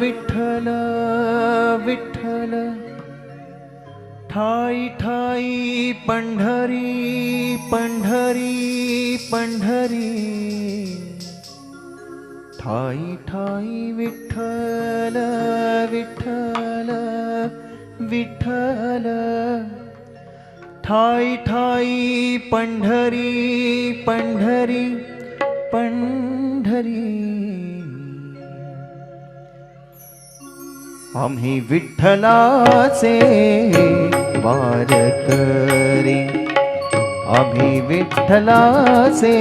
विठ्ठल विठ्ठल. ठाई ठाई पंढरी पंढरी पंढरी. ठाई ठाई विठ्ठल विठ्ठल विठ्ठल. ठाई ठाई पंढरी पंढरी पंढरी. आम्ही विठ्ठलाचे वारकरी आम्ही विठ्ठलाचे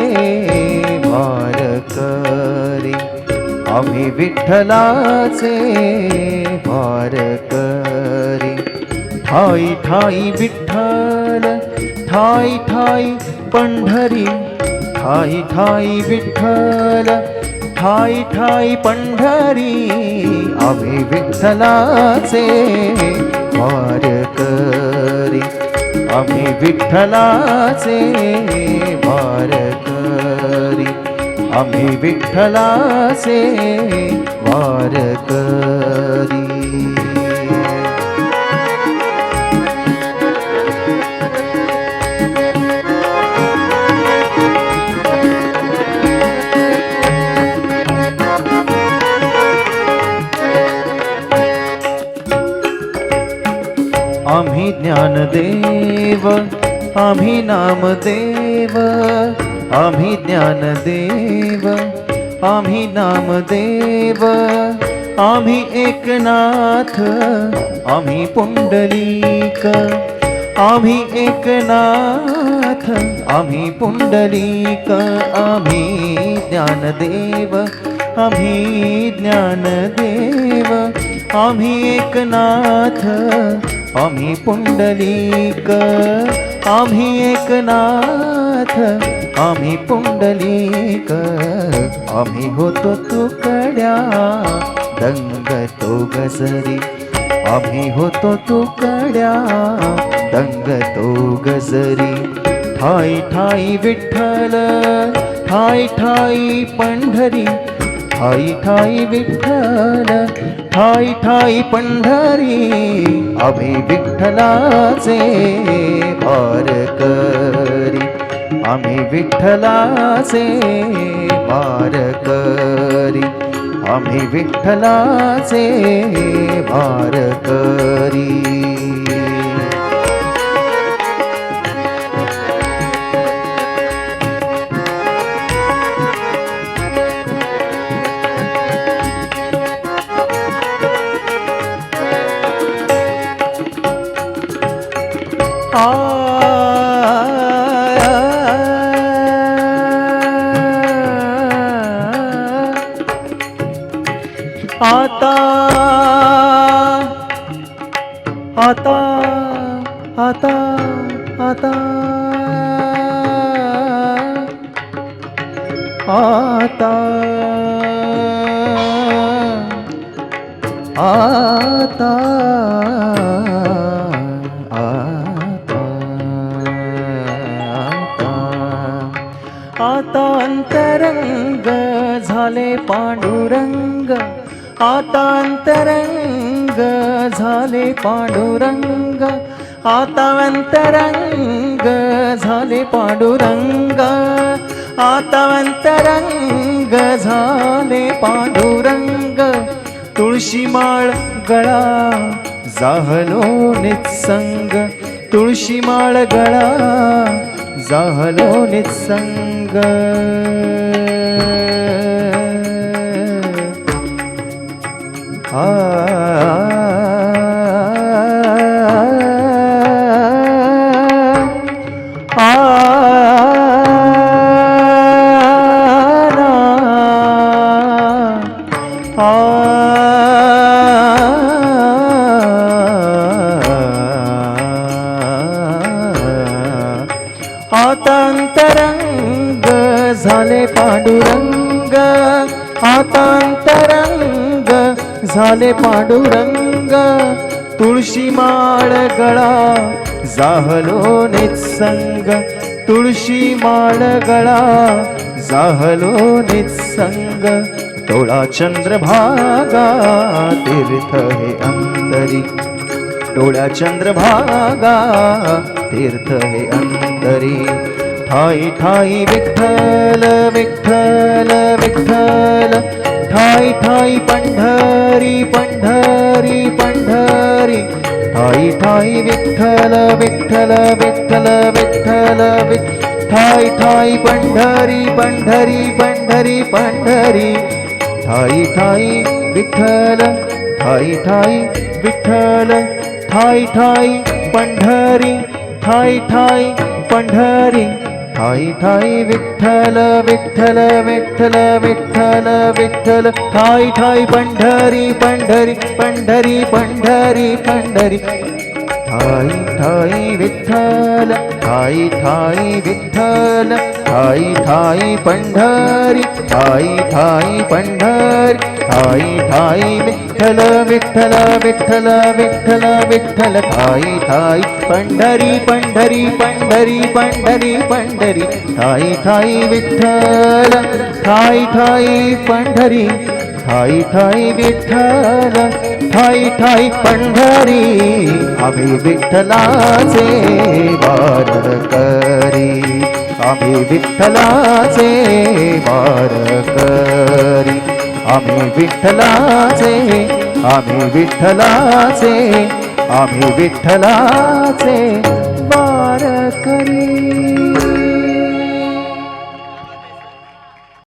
वारकरी आम्ही विठ्ठलाचे वारकरी ठाई ठाई विठ्ठल ठाई ठाई पंढरी. ठाई ठाई विठ्ठल ठाई ठाई पंढरी आम्ही विठ्ठलाचे वारकरी आम्ही विठ्ठलाचे वारकरी आम्ही विठ्ठलाचे वारकरी आम्ही ज्ञानदेव आम्ही नामदेव आम्ही ज्ञानदेव आम्ही नामदेव आम्ही एकनाथ आम्ही पुंडलिक आम्ही एकनाथ आम्ही पुंडलिक आम्ही ज्ञानदेव आम्ही ज्ञानदेव आम्ही एकनाथ आम्ही पुंडलीक आम्ही एकनाथ आम्ही पुंडलिक आम्ही होतो तुकड्या दंग तो गजरी. आम्ही होतो तुकड्या दंग तो गजरी. ठाई ठाई विठ्ठल ठाई ठाई पंढरी ठाई ठाई विठ्ठल ठाई ठाई पंढरी आम्ही विठ्ठलाचे वारकरी आम्ही विठ्ठलाचे वारकरी आम्ही विठ्ठलाचे वारकरी आता आता आता आता आता अंतरंग झाले पांडुरंग. आता अंतरंग झाले पांडुरंग. आता अंतरंग झाले पांडुरंग. आता अंतरंग झाले पांडुरंग. तुळशी माळ गळा जाहलो नित्संग तुळशी माळ गळा जाहलो नित्संग आता अंतरंग झाले पांडुरंग. आता अंतरंग झाले पांडुरंग. तुळशी माळ गळा जाहलो नित्संग तुळशी माळ गळा जाहलो नित्संग डोळा चंद्रभागा तीर्थ हे अंतरी. डोळ्या चंद्रभागा तीर्थ हे अंतरी. ठाई ठाई विठ्ठल विठ्ठल विठ्ठल. ठाई ठाई पंढरी पंढरी पंढरी. ठाई ठाई विठ्ठल विठ्ठल विठ्ठल विठ्ठल विठ्ठल ठाई ठाई पंढरी पंढरी पंढरी पंढरी. ठाई ठाई विठ्ठल ठाई ठाई विठ्ठल. ठाई ठाई पंढरी ठाई ठाई पंढरी. ठाई ठाई विठ्ठल विठ्ठल विठ्ठल विठ्ठल विठ्ठल. ठाई ठाई पंढरी पंढरी पंढरी पंढरी पंढरी. ठाई ठाई विठ्ठल ठाई ठाई विठ्ठल ठाई ठाई पंढरी ठाई ठाई पंढरी ठाई ठाई विठ्ठल विठ्ठल विठ्ठल विठ्ठल विठ्ठल ठाई ठाई पंढरी पंढरी पंढरी पंढरी पंढरी ठाई ठाई विठ्ठल ठाई ठाई पंढरी ठाई ठाई विठ्ठल ठाई ठाई पंढरी आम्ही विठ्ठलाचे वारकरी आम्ही विठ्ठलाचे वारकरी आम्ही विठ्ठलाचे आम्ही विठ्ठलाचे आम्ही विठ्ठलाचे वारकरी